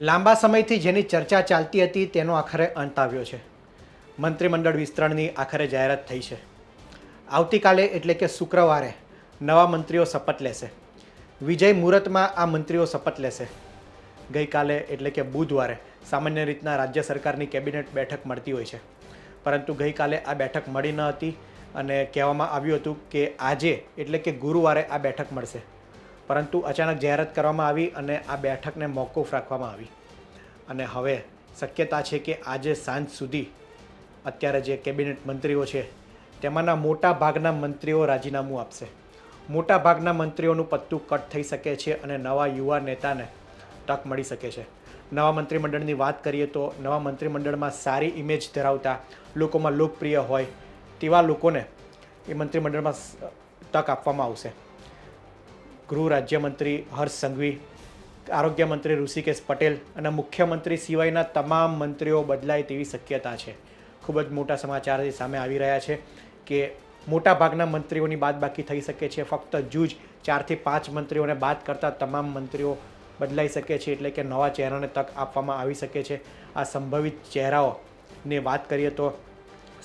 લાંબા સમયથી જેની ચર્ચા ચાલતી હતી તેનો આખરે અંત આવ્યો છે. મંત્રીમંડળ વિસ્તરણની આખરે જાહેરાત થઈ છે. આવતીકાલે એટલે કે શુક્રવારે નવા મંત્રીઓ શપથ લેશે. વિજય મુહૂર્તમાં આ મંત્રીઓ શપથ લેશે. ગઈકાલે એટલે કે બુધવારે સામાન્ય રીતના રાજ્ય સરકારની કેબિનેટ બેઠક મળતી હોય છે. પરંતુ ગઈકાલે આ બેઠક મળી ન હતી અને કહેવામાં આવ્યું હતું કે આજે એટલે કે ગુરુવારે આ બેઠક મળશે. પરંતુ અચાનક જાહેરાત કરવામાં આવી અને આ બેઠકને મોકૂફ રાખવામાં આવી. અને હવે શક્યતા છે કે આજે સાંજ સુધી અત્યારે જે કેબિનેટ મંત્રીઓ છે, તેમાંના મોટા ભાગના મંત્રીઓ રાજીનામું આપશે. મોટા ભાગના મંત્રીઓનું પત્તું કટ થઈ શકે છે અને નવા યુવા નેતાને તક મળી શકે છે. નવા મંત્રીમંડળની વાત કરીએ તો નવા મંત્રીમંડળમાં સારી ઇમેજ ધરાવતા લોકોમાં લોકપ્રિય હોય તેવા લોકોને એ મંત્રીમંડળમાં તક આપવામાં આવશે. ગૃહ રાજ્યમંત્રી હર્ષ સંઘવી, આરોગ્ય મંત્રી ઋષિકેશ પટેલ અને મુખ્યમંત્રી સિવાયના તમામ મંત્રીઓ બદલાય તેવી શક્યતા છે. ખૂબ જ મોટા સમાચાર સામે આવી રહ્યા છે કે મોટા ભાગના મંત્રીઓની બાદબાકી થઈ શકે છે. ફક્ત જૂજ ચારથી પાંચ મંત્રીઓને બાદ કરતા તમામ મંત્રીઓ બદલાઈ શકે છે એટલે કે નવા ચહેરાને તક આપવામાં આવી શકે છે. આ સંભવિત ચહેરાઓની વાત કરીએ તો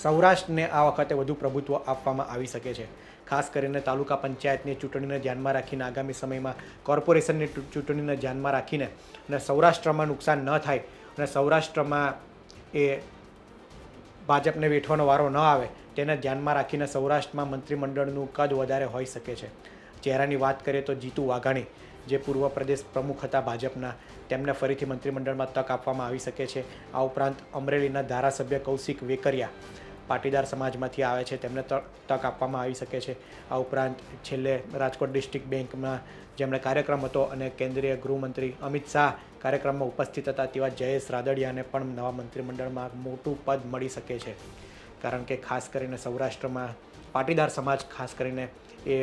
સૌરાષ્ટ્રને આ વખતે વધુ પ્રભુત્વ આપવામાં આવી શકે છે. ખાસ કરીને તાલુકા પંચાયતની ચૂંટણીને ધ્યાનમાં રાખીને આગામી સમયમાં કોર્પોરેશનની ચૂંટણીને ધ્યાનમાં રાખીને અને સૌરાષ્ટ્રમાં નુકસાન ન થાય અને સૌરાષ્ટ્રમાં એ ભાજપને વેઠવાનો વારો ન આવે તેને ધ્યાનમાં રાખીને સૌરાષ્ટ્રમાં મંત્રીમંડળનું કદ વધારે હોઈ શકે છે. ચહેરાની વાત કરીએ તો જીતુ વાઘાણી, જે પૂર્વ પ્રદેશ પ્રમુખ હતા ભાજપના, તેમને ફરીથી મંત્રીમંડળમાં તક આપવામાં આવી શકે છે. આ ઉપરાંત અમરેલીના ધારાસભ્ય કૌશિક વેકરિયા પાટીદાર સમાજમાંથી આવે છે, તેમને તક આપવામાં આવી શકે છે. આ ઉપરાંત છેલ્લે રાજકોટ ડિસ્ટ્રિક્ટ બેંકમાં જેમણે કાર્યક્રમ હતો અને કેન્દ્રીય ગૃહમંત્રી અમિત શાહ કાર્યક્રમમાં ઉપસ્થિત હતા તેવા જયેશ રાદડિયાને પણ નવા મંત્રીમંડળમાં મોટું પદ મળી શકે છે. કારણ કે ખાસ કરીને સૌરાષ્ટ્રમાં પાટીદાર સમાજ, ખાસ કરીને એ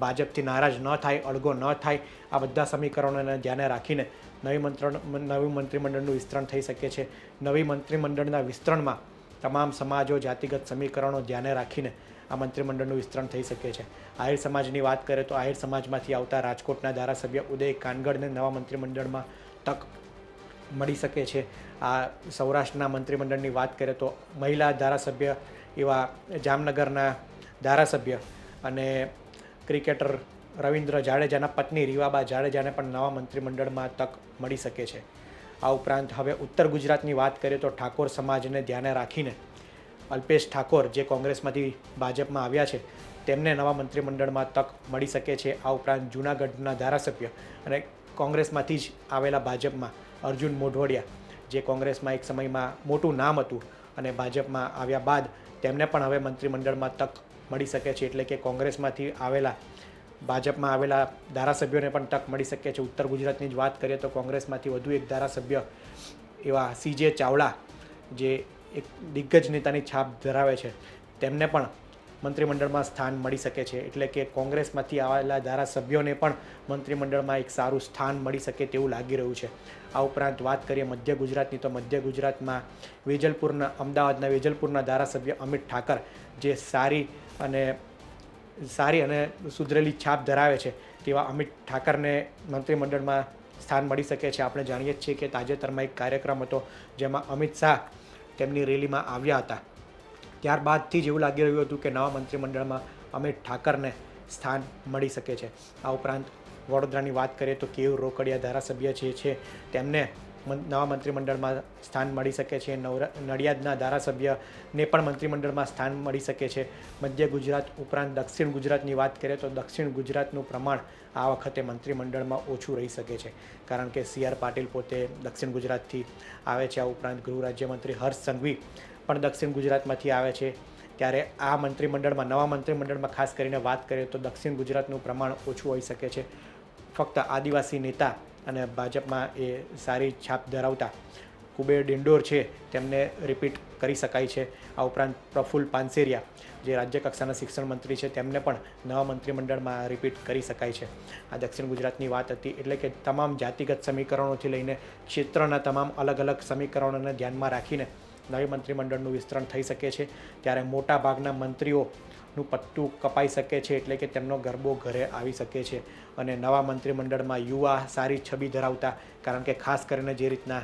ભાજપથી નારાજ ન થાય, અળગો ન થાય, આ બધા સમીકરણોને ધ્યાને રાખીને નવી મંત્રણ, નવી મંત્રીમંડળનું વિસ્તરણ થઈ શકે છે. નવી મંત્રીમંડળના વિસ્તરણમાં તમામ સમાજો, જાતિગત સમીકરણો ધ્યાને રાખીને આ મંત્રીમંડળનું વિસ્તરણ થઈ શકે છે. આહિર સમાજની વાત કરીએ તો આહિર સમાજમાંથી આવતા રાજકોટના ધારાસભ્ય ઉદય કાનગડને નવા મંત્રીમંડળમાં તક મળી શકે છે. આ સૌરાષ્ટ્રના મંત્રીમંડળની વાત કરીએ તો મહિલા ધારાસભ્ય એવા જામનગરના ધારાસભ્ય અને ક્રિકેટર રવિન્દ્ર જાડેજાના પત્ની રીવાબા જાડેજાને પણ નવા મંત્રીમંડળમાં તક મળી શકે છે. આ ઉપરાંત હવે ઉત્તર ગુજરાતની વાત કરીએ તો ઠાકોર સમાજને ધ્યાને રાખીને અલ્પેશ ઠાકોર જે કોંગ્રેસમાંથી ભાજપમાં આવ્યા છે, તેમને નવા મંત્રીમંડળમાં તક મળી શકે છે. આ ઉપરાંત જૂનાગઢના ધારાસભ્ય અને કોંગ્રેસમાંથી જ આવેલા ભાજપમાં અર્જુન મોઢવડિયા, જે કોંગ્રેસમાં એક સમયમાં મોટું નામ હતું અને ભાજપમાં આવ્યા બાદ તેમને પણ હવે મંત્રીમંડળમાં તક મળી શકે છે. એટલે કે કોંગ્રેસમાંથી આવેલા ભાજપમાં આવેલા ધારાસભ્યોને પણ તક મળી શકે છે. ઉત્તર ગુજરાતની જ વાત કરીએ તો કોંગ્રેસમાંથી વધુ એક ધારાસભ્ય એવા સીજે ચાવડા, જે એક દિગ્ગજ નેતાની છાપ ધરાવે છે. તેમને પણ મંત્રીમંડળમાં સ્થાન મળી શકે છે. એટલે કે કોંગ્રેસમાંથી આવેલા ધારાસભ્યોને પણ મંત્રીમંડળમાં એક સારું સ્થાન મળી શકે તેવું લાગી રહ્યું છે. આ ઉપરાંત વાત કરીએ મધ્ય ગુજરાતની, તો મધ્ય ગુજરાતમાં વેજલપુરના, અમદાવાદના વેજલપુરના ધારાસભ્ય અમિત ઠાકર, જે સારી અને સારી અને સુધરેલી છાપ ધરાવે છે તેવા અમિત ઠાકરને મંત્રીમંડળમાં સ્થાન મળી શકે છે. આપણે જાણીએ છીએ કે તાજેતરમાં એક કાર્યક્રમ હતો જેમાં અમિત શાહ તેમની રેલીમાં આવ્યા હતા. ત્યારબાદથી જ એવું લાગી રહ્યું હતું કે નવા મંત્રીમંડળમાં અમિત ઠાકરને સ્થાન મળી શકે છે. આ ઉપરાંત વડોદરાની વાત કરીએ તો કેયુર રોકડિયા ધારાસભ્ય જે છે તેમને નવા મંત્રીમંડળમાં સ્થાન મળી શકે છે. નવરા નડિયાદના ધારાસભ્યને પણ મંત્રીમંડળમાં સ્થાન મળી શકે છે. મધ્ય ગુજરાત ઉપરાંત દક્ષિણ ગુજરાતની વાત કરીએ તો દક્ષિણ ગુજરાતનું પ્રમાણ આ વખતે મંત્રીમંડળમાં ઓછું રહી શકે છે. કારણ કે સી આર પાટીલ પોતે દક્ષિણ ગુજરાતથી આવે છે. આ ઉપરાંત ગૃહ રાજ્યમંત્રી હર્ષ સંઘવી પણ દક્ષિણ ગુજરાતમાંથી આવે છે. ત્યારે આ મંત્રીમંડળમાં, નવા મંત્રીમંડળમાં ખાસ કરીને વાત કરીએ તો દક્ષિણ ગુજરાતનું પ્રમાણ ઓછું હોઈ શકે છે. ફક્ત આદિવાસી નેતા અને ભાજપમાં એ સારી છાપ ધરાવતા કુબેર ડિંડોર છે, તેમને રિપીટ કરી શકાય છે. આ ઉપરાંત પ્રફુલ્લ પાનસેરિયા, જે રાજ્ય કક્ષાના શિક્ષણ મંત્રી છે, તેમને પણ નવા મંત્રીમંડળમાં રિપીટ કરી શકાય છે. આ દક્ષિણ ગુજરાતની વાત હતી, એટલે કે તમામ જાતિગત સમીકરણોથી લઈને ક્ષેત્રના તમામ અલગ અલગ સમીકરણોને ધ્યાનમાં રાખીને નવી મંત્રીમંડળનું વિસ્તરણ થઈ શકે છે. ત્યારે મોટા ભાગના મંત્રીઓનું પત્તું કપાઈ શકે છે એટલે કે તેમનો ગરબો ઘરે આવી શકે છે. અને નવા મંત્રીમંડળમાં યુવા સારી છબી ધરાવતા, કારણ કે ખાસ કરીને જે રીતના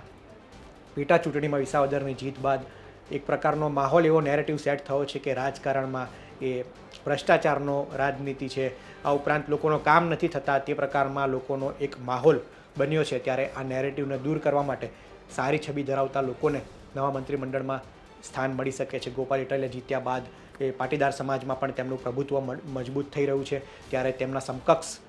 પેટા ચૂંટણીમાં વિસાવદરની જીત બાદ એક પ્રકારનો માહોલ એવો નેરેટિવ સેટ થયો છે કે રાજકારણમાં એ ભ્રષ્ટાચારનો રાજનીતિ છે. આ ઉપરાંત લોકોનો કામ નથી થતા, તે પ્રકારમાં લોકોનો એક માહોલ બન્યો છે. ત્યારે આ નેરેટિવને દૂર કરવા માટે સારી છબી ધરાવતા લોકોને નવા મંત્રીમંડળમાં સ્થાન મળી શકે છે. ગોપાલ ઇટાલિયા જીત્યા બાદ એ પાટીદાર સમાજમાં પણ તેમનું પ્રભુત્વ મજબૂત થઈ રહ્યું છે, ત્યારે તેમના સમકક્ષ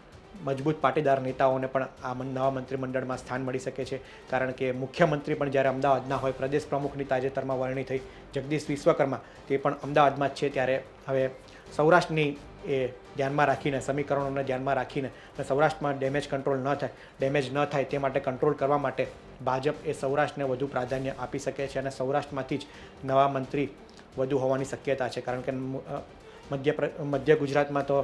મજબૂત પાટીદાર નેતાઓને પણ આ નવા મંત્રીમંડળમાં સ્થાન મળી શકે છે. કારણ કે મુખ્યમંત્રી પણ જ્યારે અમદાવાદના હોય, પ્રદેશ પ્રમુખની તાજેતરમાં વરણી થઈ જગદીશ વિશ્વકર્મા, તે પણ અમદાવાદમાં જ છે. ત્યારે હવે સૌરાષ્ટ્રની એ ધ્યાનમાં રાખીને, સમીકરણોને ધ્યાનમાં રાખીને સૌરાષ્ટ્રમાં ડેમેજ કંટ્રોલ ન થાય, ડેમેજ ન થાય તે માટે કંટ્રોલ કરવા માટે ભાજપ એ સૌરાષ્ટ્રને વધુ પ્રાધાન્ય આપી શકે છે અને સૌરાષ્ટ્રમાંથી જ નવા મંત્રી વધુ હોવાની શક્યતા છે. કારણ કે મધ્ય મધ્ય ગુજરાતમાં તો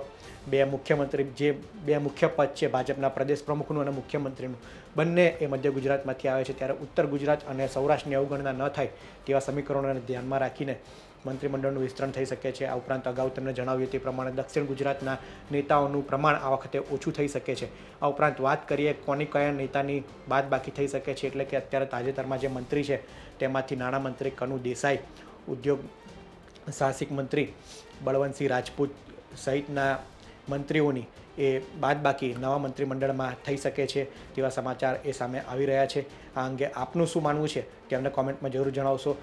બે મુખ્યમંત્રી, જે બે મુખ્ય પદ છે ભાજપના પ્રદેશ પ્રમુખનું અને મુખ્યમંત્રીનું, બંને એ મધ્ય ગુજરાતમાંથી આવે છે. ત્યારે ઉત્તર ગુજરાત અને સૌરાષ્ટ્રની અવગણના ન થાય તેવા સમીકરણોને ધ્યાનમાં રાખીને મંત્રીમંડળનું વિસ્તરણ થઈ શકે છે. આ ઉપરાંત અગાઉ તમને જણાવ્યું તે પ્રમાણે દક્ષિણ ગુજરાતના નેતાઓનું પ્રમાણ આ વખતે ઓછું થઈ શકે છે. આ ઉપરાંત વાત કરીએ કોની કયા નેતાની બાદ બાકી થઈ શકે છે, એટલે કે અત્યારે તાજેતરમાં જે મંત્રી છે તેમાંથી નાણામંત્રી કનુ દેસાઈ ઉદ્યોગ સાહસિક મંત્રી બળવંતસિંહ રાજપૂત સહિતના મંત્રીઓની એ બાદબાકી નવા મંત્રીમંડળમાં થઈ શકે છે તેવા સમાચાર એ સામે આવી રહ્યા છે. આ અંગે આપનું શું માનવું છે તે અમને કોમેન્ટમાં જરૂર જણાવશો.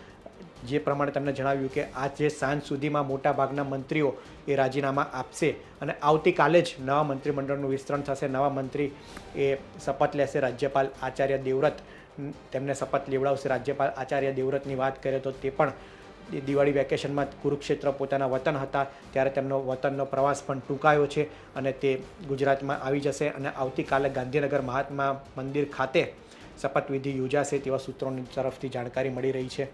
જે પ્રમાણે તમને જણાવ્યું કે આજે સાંજ સુધીમાં મોટા ભાગના મંત્રીઓ એ રાજીનામા આપશે અને આવતીકાલે જ નવા મંત્રીમંડળનું વિસ્તરણ થશે. નવા મંત્રી એ શપથ લેશે રાજ્યપાલ આચાર્ય દેવવ્રત. તેમને શપથ લેવડાવશે રાજ્યપાલ આચાર્ય દેવવ્રતની વાત કરીએ તો તે પણ દિવાળી વેકેશનમાં કુરુક્ષેત્ર પોતાના વતન હતા, ત્યારે તેમનો વતનનો પ્રવાસ પણ ટૂંકાયો છે અને તે ગુજરાતમાં આવી જશે અને આવતીકાલે ગાંધીનગર મહાત્મા મંદિર ખાતે શપથવિધિ યોજાશે તેવા સૂત્રોની તરફથી જાણકારી મળી રહી છે.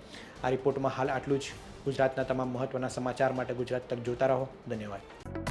આ રિપોર્ટમાં હાલ આટલું જ. ગુજરાતના તમામ મહત્ત્વના સમાચાર માટે ગુજરાત તક જોતા રહો. ધન્યવાદ.